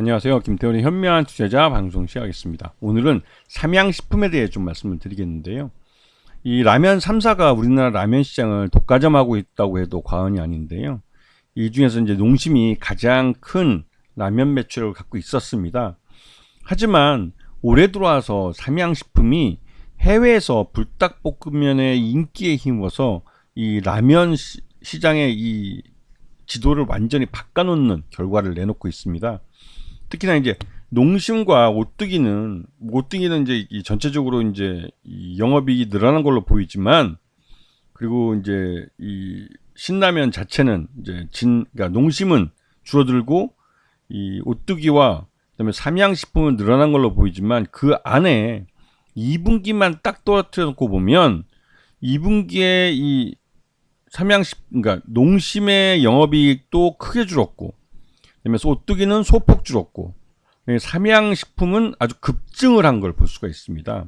안녕하세요. 김태훈의 현명한 투자자 방송 시작하겠습니다. 오늘은 삼양식품에 대해 좀 말씀을 드리겠는데요. 이 라면 3사가 우리나라 라면 시장을 독과점하고 있다고 해도 과언이 아닌데요. 이 중에서 이제 농심이 가장 큰 라면 매출을 갖고 있었습니다. 하지만 올해 들어와서 삼양식품이 해외에서 불닭볶음면의 인기에 힘입어서 이 라면 시, 시장의 이 지도를 완전히 바꿔놓는 결과를 내놓고 있습니다. 특히나 이제 농심과 오뚜기는 오뚜기는 이제 이 전체적으로 이제 이 영업이익이 늘어난 걸로 보이지만 그리고 이제 이 신라면 자체는 이제 진 그러니까 농심은 줄어들고 이 오뚜기와 그다음에 삼양식품은 늘어난 걸로 보이지만 그 안에 2분기만 딱 떨어뜨려 놓고 보면 2분기에 이 삼양식 그러니까 농심의 영업이익도 크게 줄었고 그다음에 오뚜기는 소폭 줄었고 삼양식품은 아주 급증을 한 걸 볼 수가 있습니다.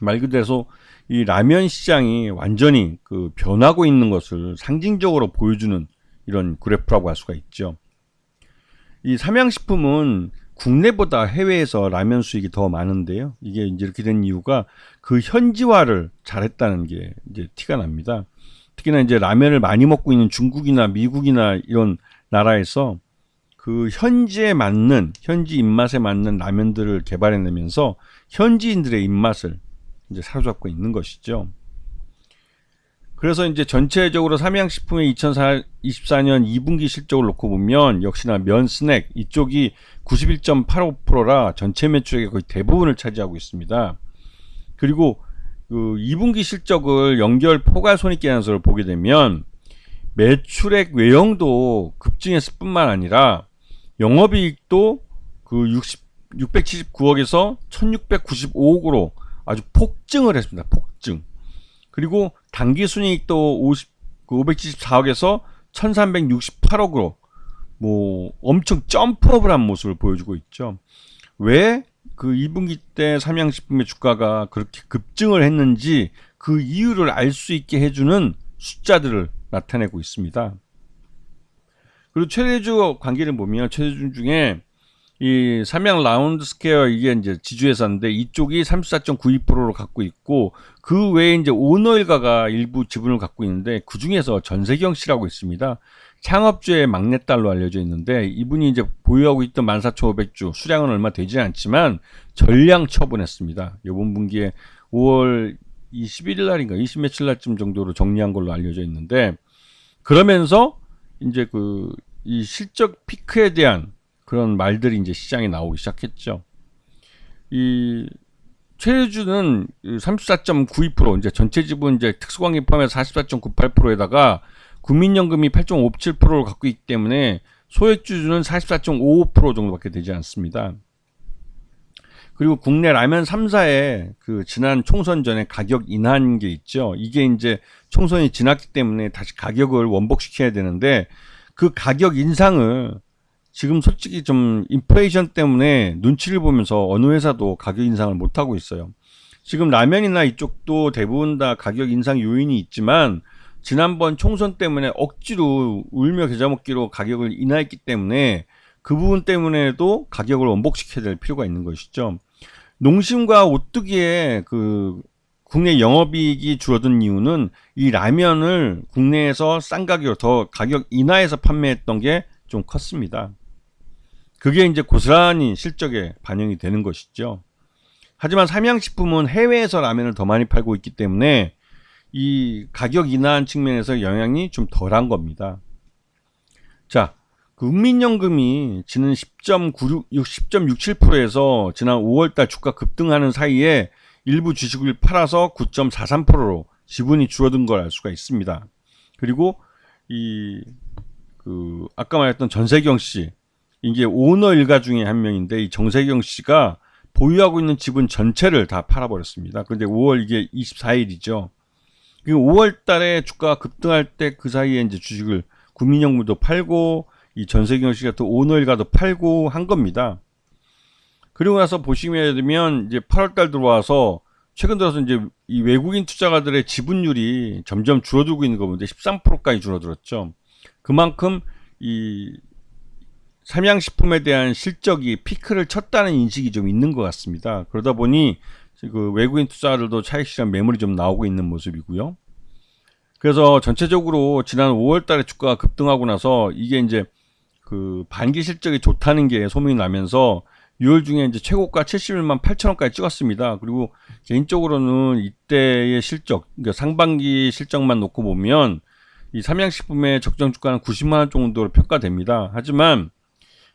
말 그대로 이 라면 시장이 완전히 그 변하고 있는 것을 상징적으로 보여주는 이런 그래프라고 할 수가 있죠. 이 삼양식품은 국내보다 해외에서 라면 수익이 더 많은데요. 이게 이제 이렇게 된 이유가 그 현지화를 잘했다는 게 이제 티가 납니다. 특히나 이제 라면을 많이 먹고 있는 중국이나 미국이나 이런 나라에서 그 현지에 맞는 현지 입맛에 맞는 라면들을 개발해내면서 현지인들의 입맛을 이제 사로잡고 있는 것이죠. 그래서 이제 전체적으로 삼양식품의 2024년 2분기 실적을 놓고 보면 역시나 면 스낵 이쪽이 91.85%라 전체 매출액의 거의 대부분을 차지하고 있습니다. 그리고 그 2분기 실적을 연결 포괄 손익계산서를 보게 되면 매출액 외형도 급 증했을 뿐만 아니라 영업이익도 그 60, 679억에서 1695억으로 아주 폭증을 했습니다. 폭증. 그리고 당기순이익도 50, 그 574억에서 1368억으로 뭐 엄청 점프업을 한 모습을 보여주고 있죠. 왜 그 2분기 때 삼양식품의 주가가 그렇게 급증을 했는지 그 이유를 알 수 있게 해주는 숫자들을 나타내고 있습니다. 그리고 최대주 관계를 보면 최대주 중에 이 삼양 라운드 스퀘어 이게 이제 지주회사인데 이쪽이 34.92%로 갖고 있고 그 외에 이제 오너일가가 일부 지분을 갖고 있는데 그 중에서 전세경 씨라고 있습니다. 창업주의 막내딸로 알려져 있는데 이분이 이제 보유하고 있던 14,500주 수량은 얼마 되지 않지만 전량 처분했습니다. 이번 분기에 5월 21일 날인가 20 며칠 날쯤 정도로 정리한 걸로 알려져 있는데 그러면서 이제 그 이 실적 피크에 대한 그런 말들이 이제 시장에 나오기 시작했죠. 이 최대주는 34.92% 이제 전체 지분 이제 특수관계 포함해서 44.98%에다가 국민연금이 8.57%를 갖고 있기 때문에 소액주주는 44.55% 정도밖에 되지 않습니다. 그리고 국내 라면 3사의 그 지난 총선 전에 가격 인하한 게 있죠. 이게 이제 총선이 지났기 때문에 다시 가격을 원복시켜야 되는데 그 가격 인상을 지금 솔직히 좀 인플레이션 때문에 눈치를 보면서 어느 회사도 가격 인상을 못 하고 있어요. 지금 라면이나 이쪽도 대부분 다 가격 인상 요인이 있지만 지난번 총선 때문에 억지로 울며 겨자 먹기로 가격을 인하했기 때문에 그 부분 때문에도 가격을 원복시켜야 될 필요가 있는 것이죠. 농심과 오뚜기의 그 국내 영업이익이 줄어든 이유는 이 라면을 국내에서 싼 가격으로 더 가격 인하해서 판매했던 게 좀 컸습니다. 그게 이제 고스란히 실적에 반영이 되는 것이죠. 하지만 삼양식품은 해외에서 라면을 더 많이 팔고 있기 때문에 이 가격 인하한 측면에서 영향이 좀 덜한 겁니다. 자, 국민연금이 지난 10.96, 10.67%에서 지난 5월달 주가 급등하는 사이에 일부 주식을 팔아서 9.43%로 지분이 줄어든 걸 알 수가 있습니다. 그리고 이 그 아까 말했던 전세경 씨 이게 오너 일가 중에 한 명인데 이 정세경 씨가 보유하고 있는 지분 전체를 다 팔아버렸습니다. 그런데 5월 이게 24일이죠. 5월 달에 주가가 급등할 때 그 사이에 이제 주식을 국민연금도 팔고 이 전세경 씨가 또 오너 일가도 팔고 한 겁니다. 그리고 나서 보시면 되면 이제 8월 달 들어와서 최근 들어서 이제 이 외국인 투자가들의 지분율이 점점 줄어들고 있는 거 보는데 13%까지 줄어들었죠. 그만큼 이 삼양식품에 대한 실적이 피크를 쳤다는 인식이 좀 있는 것 같습니다. 그러다 보니 그 외국인 투자자들도 차익실현 매물이 좀 나오고 있는 모습이고요. 그래서 전체적으로 지난 5월달에 주가가 급등하고 나서 이게 이제 그 반기 실적이 좋다는 게 소문이 나면서 6월 중에 이제 최고가 71만 8천 원까지 찍었습니다. 그리고 개인적으로는 이때의 실적, 그러니까 상반기 실적만 놓고 보면 이 삼양식품의 적정 주가는 90만 원 정도로 평가됩니다. 하지만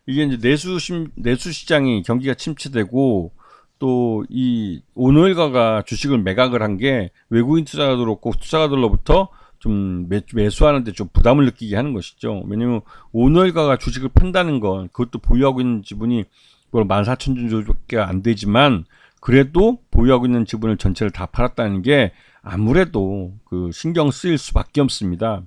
이게 이제 내수 심, 내수 시장이 경기가 침체되고 또 이 오늘가가 주식을 매각을 한 게 외국인 투자자도 그렇고 투자가들로부터 좀 매, 매수하는데 좀 부담을 느끼게 하는 것이죠. 왜냐면 오늘가가 주식을 판다는 건 그것도 보유하고 있는 지분이 뭐 14,000주 정도밖에 안 되지만 그래도 보유하고 있는 지분을 전체를 다 팔았다는 게 아무래도 그 신경 쓰일 수밖에 없습니다.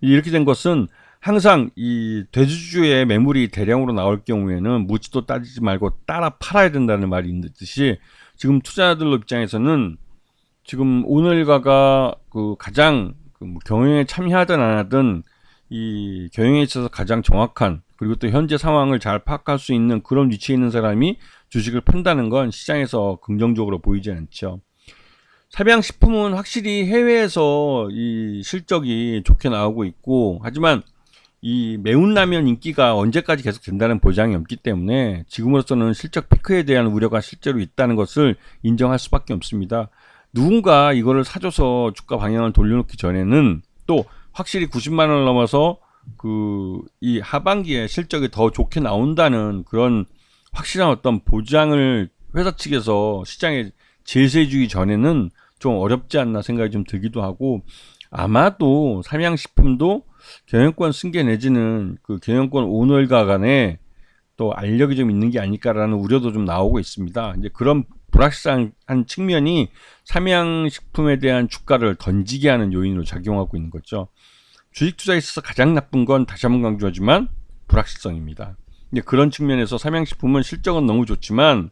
이렇게 된 것은 항상 이 대주주의 매물이 대량으로 나올 경우에는 무지도 따지지 말고 따라 팔아야 된다는 말이 있듯이 지금 투자자들 입장에서는 지금 오늘가가 그 가장 그뭐 경영에 참여하든 안 하든 이 경영에 있어서 가장 정확한 그리고 또 현재 상황을 잘 파악할 수 있는 그런 위치에 있는 사람이 주식을 판다는 건 시장에서 긍정적으로 보이지 않죠. 삼양식품은 확실히 해외에서 이 실적이 좋게 나오고 있고 하지만 이 매운 라면 인기가 언제까지 계속 된다는 보장이 없기 때문에 지금으로서는 실적 피크에 대한 우려가 실제로 있다는 것을 인정할 수밖에 없습니다. 누군가 이거를 사줘서 주가 방향을 돌려놓기 전에는 또 확실히 90만 원을 넘어서 그 이 하반기에 실적이 더 좋게 나온다는 그런 확실한 어떤 보장을 회사 측에서 시장에 제시해주기 전에는 좀 어렵지 않나 생각이 좀 들기도 하고 아마도 삼양식품도 경영권 승계 내지는 그 경영권 오너일가 간에 또 알력이 좀 있는 게 아닐까라는 우려도 좀 나오고 있습니다. 이제 그런 불확실한 측면이 삼양식품에 대한 주가를 던지게 하는 요인으로 작용하고 있는 거죠. 주식 투자에 있어서 가장 나쁜 건 다시 한번 강조하지만 불확실성입니다. 그런 측면에서 삼양식품은 실적은 너무 좋지만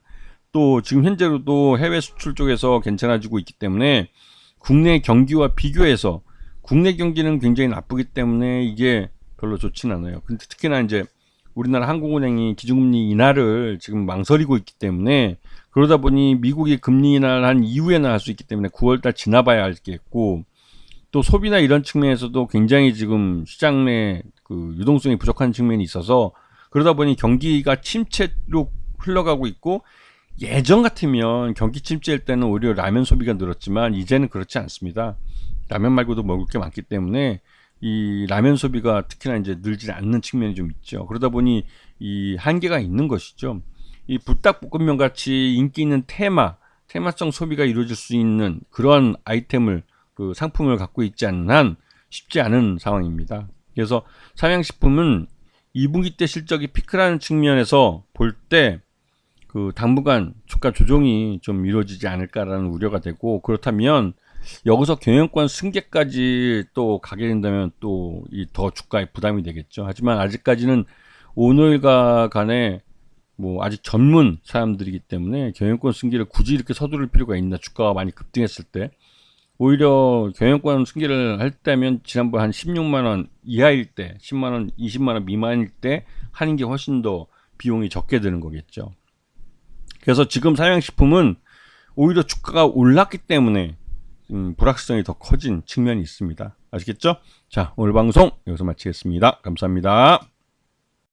또 지금 현재로도 해외 수출 쪽에서 괜찮아지고 있기 때문에 국내 경기와 비교해서 국내 경기는 굉장히 나쁘기 때문에 이게 별로 좋진 않아요. 근데 특히나 이제 우리나라 한국은행이 기준금리 인하를 지금 망설이고 있기 때문에 그러다 보니 미국이 금리 인하를 한 이후에나 할 수 있기 때문에 9월달 지나봐야 알겠고 또 소비나 이런 측면에서도 굉장히 지금 시장 내 그 유동성이 부족한 측면이 있어서 그러다 보니 경기가 침체로 흘러가고 있고 예전 같으면 경기 침체일 때는 오히려 라면 소비가 늘었지만 이제는 그렇지 않습니다. 라면 말고도 먹을 게 많기 때문에 이 라면 소비가 특히나 이제 늘지 않는 측면이 좀 있죠. 그러다 보니 이 한계가 있는 것이죠. 이 불닭볶음면 같이 인기 있는 테마, 테마성 소비가 이루어질 수 있는 그런 아이템을 그 상품을 갖고 있지 않는 한 쉽지 않은 상황입니다. 그래서 삼양식품은 2분기 때 실적이 피크라는 측면에서 볼 때 그 당분간 주가 조정이 좀 이루어지지 않을까라는 우려가 되고 그렇다면 여기서 경영권 승계까지 또 가게 된다면 또 이 더 주가에 부담이 되겠죠. 하지만 아직까지는 오늘과 간에 뭐 아직 전문 사람들이기 때문에 경영권 승계를 굳이 이렇게 서두를 필요가 있나 주가가 많이 급등했을 때 오히려 경영권 승계를 할 때면 지난번 한 16만 원 이하일 때 10만 원, 20만 원 미만일 때 하는 게 훨씬 더 비용이 적게 드는 거겠죠. 그래서 지금 사양식품은 오히려 주가가 올랐기 때문에 음, 불확실성이 더 커진 측면이 있습니다. 아시겠죠? 자, 오늘 방송 여기서 마치겠습니다. 감사합니다.